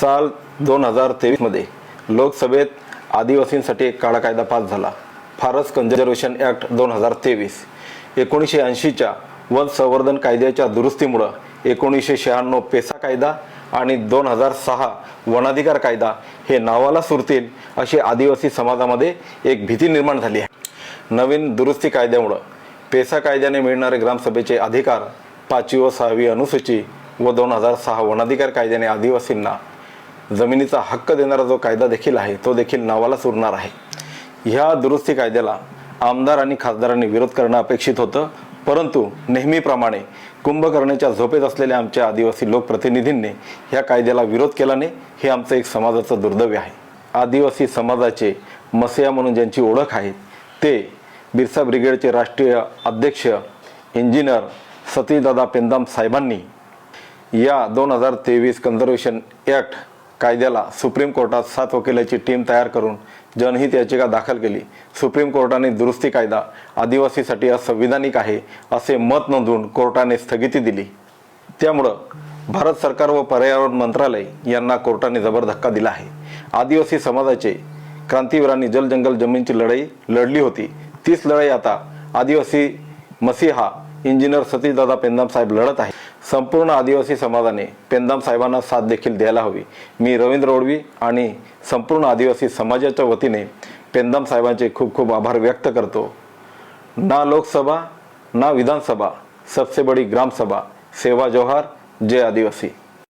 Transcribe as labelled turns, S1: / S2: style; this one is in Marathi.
S1: साल दोन हजार तेवीसमध्ये लोकसभेत आदिवासींसाठी एक काळा कायदा पास झाला. फारस कन्झर्वेशन ॲक्ट दोन हजार तेवीस. एकोणीसशे ऐंशीच्या वन संवर्धन कायद्याच्या दुरुस्तीमुळं एकोणीसशे शहाण्णव पेसा कायदा आणि दोन हजार सहा वनाधिकार कायदा हे नावाला सुरतील अशी आदिवासी समाजामध्ये एक भीती निर्माण झाली आहे. नवीन दुरुस्ती कायद्यामुळं पेसा कायद्याने मिळणारे ग्रामसभेचे अधिकार पाचवी व सहावी अनुसूची व दोन हजार सहा वनाधिकार कायद्याने आदिवासींना जमिनीचा हक्क देणारा जो कायदा देखील आहे तो देखील नावाला सुरणार आहे. ह्या दुरुस्ती कायद्याला आमदार आणि खासदारांनी विरोध करणं अपेक्षित होतं. परंतु नेहमीप्रमाणे कुंभकर्णाच्या झोपेत असलेल्या आमच्या आदिवासी लोकप्रतिनिधींनी ह्या कायद्याला विरोध केल्याने हे आमचं एक समाजाचं दुर्दैव आहे. आदिवासी समाजाचे मसिया म्हणून ज्यांची ओळख आहे ते बिरसा ब्रिगेडचे राष्ट्रीय अध्यक्ष इंजिनियर सतीदादा पेंदाम साहेबांनी या दोन हजार तेवीस कन्झर्वेशन ॲक्ट कायद्याला सुप्रीम कोर्टात सात वकिलाची टीम तयार करून जनहित याचिका दाखल केली. सुप्रीम कोर्टाने दुरुस्ती कायदा आदिवासीसाठी असंविधानिक आहे असे मत नोंदवून कोर्टाने स्थगिती दिली. त्यामुळं भारत सरकार व पर्यावरण मंत्रालय यांना कोर्टाने जबर धक्का दिला आहे. आदिवासी समाजाचे क्रांतीवीरांनी जल जंगल जमीनची लढाई लढली होती. तीच लढाई आता आदिवासी मसीहा इंजिनियर सतीशदादा पेंदाम साहेब लढत आहे संपूर्ण आदिवासी समाजाने पेंदाम साहेबांना साथ देखील द्यायला हवी. मी रवींद्र ओडवी आणि संपूर्ण आदिवासी समाजाच्या वतीने पेंदाम साहेबांचे खूप खूप आभार व्यक्त करतो. ना लोकसभा ना विधानसभा सबसे बड़ी ग्रामसभा सेवा जोहार जय आदिवासी.